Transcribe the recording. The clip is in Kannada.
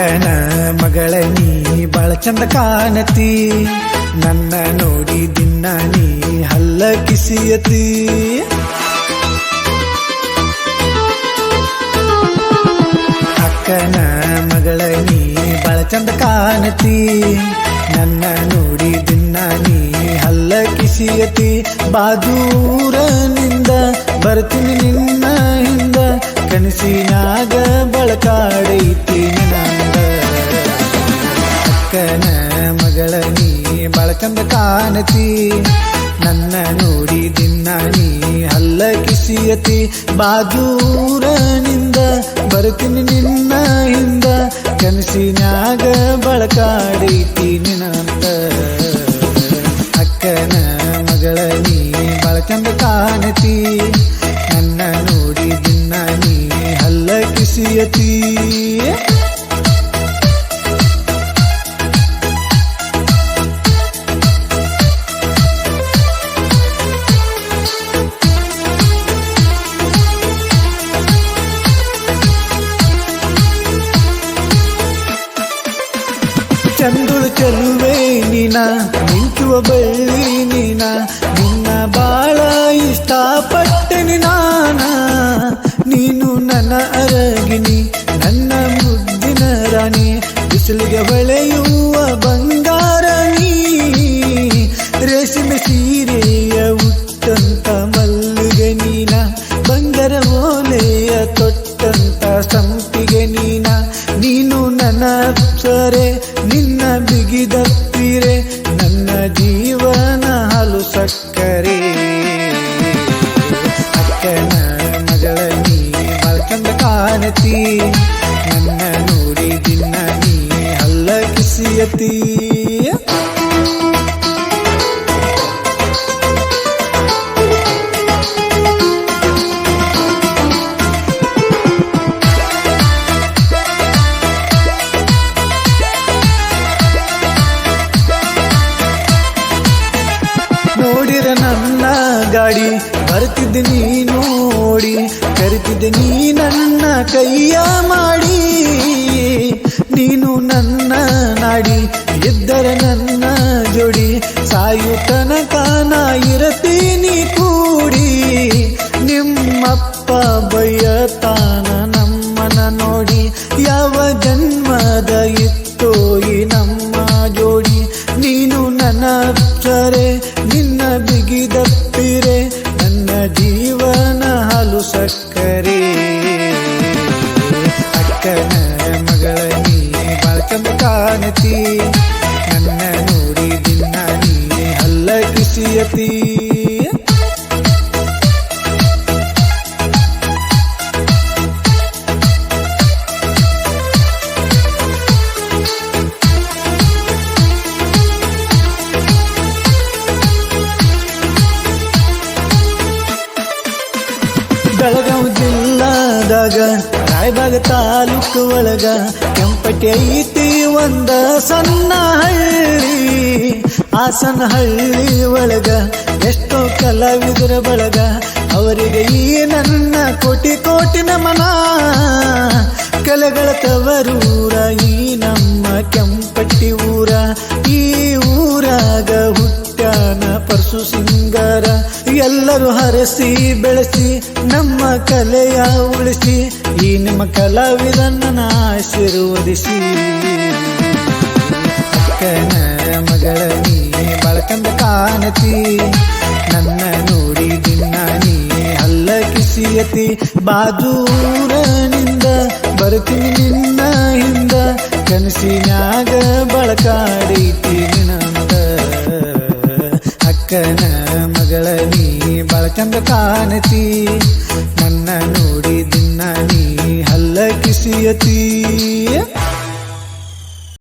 ಅಕ್ಕನ ಮಗಳ ನೀ ಬಾಳ ಚಂದ ಕಾಣತಿ. ನನ್ನ ನೋಡಿ ದಿನ ನೀ ಹಲ್ಲ ಕಿಸಿಯತಿ ಅಕ್ಕನ ಮಗಳ ನೀ ಬಾಳ ಚಂದ ಕಾಣತಿ. ನನ್ನ ನೋಡಿ ದಿನ ನೀ ಹಲ್ಲ ಕಿಸಿಯತಿ ಬಾದೂರನಿಂದ ಬರ್ತೀನಿ ನಿನ್ನ ಹಿಂದ. ಕನಸಿನಾಗ ಬಳಕಾಡೈತಿ ಅಕ್ಕನ ಮಗಳ ನೀ ಬಾಳ ಚಂದ ಕಾಣತಿ ನನ್ನ ನೋಡಿ ದಿನ ನೀ ಹಲ್ಲ ಕಿಸಿಯತಿ ಬಾದೂರನಿಂದ ಬರ್ತೀನಿ ನಿನ್ನ ಹಿಂದ ಕನಸಿನಾಗ ಬಳಕಾಡೈತಿ ನಿನಂತ ಅಕ್ಕನ ನೀನ ಮಿಂಚುವ ಬಳ್ಳಿ ನೀನ, ನಿನ್ನ ಬಾಳ ಇಷ್ಟಪಟ್ಟೆನಿ ನಾನ ನೀನು ನನ್ನ ಅರಗಿನಿ ನನ್ನ ಮುದ್ದಿನ ರಾಣಿ, ಬಿಸಿಲಿಗೆ ಹೊಳೆಯುವ ಬಂಗಾರ ನೀ. ರೇಷ್ಮೆ ಸೀರೆಯ ಉಟ್ಟಂತ ಮಲ್ಲಿಗೆ ನೀನ, ಬಂಗಾರ ಓಲೆಯ ತೊಟ್ಟಂತ ಸಂಪಿಗೆ ನೀನ. ನೀನು ನನ್ನ ಸರೆ ನಿನ್ನ ಬಿಗಿದಪ್ಪಿರೆ ಮಗಳ ನೀ ಬಾಳ ಚಂದ ಕಾಣತಿ ನನ್ನ ನೋಡಿ ದಿನ ನೀ ಹಲ್ಲ ಕಿಸಿಯತಿ. ಗಾಡಿ ಬರ್ತಿದ್ದೆ ನೀ ನೋಡಿ ಕರಿತಿದ್ದೆ ನೀ ನನ್ನ ಕೈಯ ಮಾಡಿ. ನೀನು ನನ್ನ ನಾಡಿ ಇದ್ದರೆ ನನ್ನ ಜೋಡಿ, ಸಾಯು ತನಕ ನಾ ಕೂಡಿ. ನಿಮ್ಮಪ್ಪ ಬಯ್ಯತಾನ ನಮ್ಮನ ನೋಡಿ, ಯಾವ ಜನ್ಮದ ಇತ್ತೋ ನಮ್ಮ ಜೋಡಿ. ನೀನು ನನ್ನ ಅಪ್ಸರೆ ಜಿಲ್ಲಾದಾಗ ರಾಯಬಾಗ ತಾಲೂಕು ಒಳಗ ಕೆಂಪಟಿ ಐತಿ ಒಂದ ಸಣ್ಣ ಹಳ್ಳಿ ಆ ಸಣ್ಣ ಹಳ್ಳಿ ಒಳಗ ಎಷ್ಟೋ ಕಲಾವಿದರ ಬಳಗ, ಅವರಿಗೆ ಈ ನನ್ನ ಕೋಟಿ ಕೋಟಿ ನಮನ. ಕಲೆಗಳ ತವರೂರ ಈ ನಮ್ಮ ಕೆಂಪಟ್ಟಿ ಎಲ್ಲರೂ ಹರಸಿ, ಬೆಳೆಸಿ, ನಮ್ಮ ಕಲೆಯ ಉಳಿಸಿ, ಈ ನಿಮ್ಮ ಕಲಾವಿದನ್ನ ಆಶೀರ್ವದಿಸಿ. ಅಕ್ಕನ ಮಗಳ ನೀ ಬಳಕಂದ ಕಾಣತಿ, ನನ್ನ ನೋಡಿ ದಿನ ನೀ ಅಲ್ಲ ಕಿಸಿಯತಿ ಬಾಜೂರನಿಂದ, ಬರ್ತೀನಿ ನಿನ್ನ ಹಿಂದ ಕನಸಿನಾಗ ನೀ ಬಾಳ ಚಂದ ಕಾಣತಿ. ನನ್ನ ನೋಡಿ ದಿನ್ನ ನೀ ಹಲ್ಲ ಕಿಸಿಯತಿ.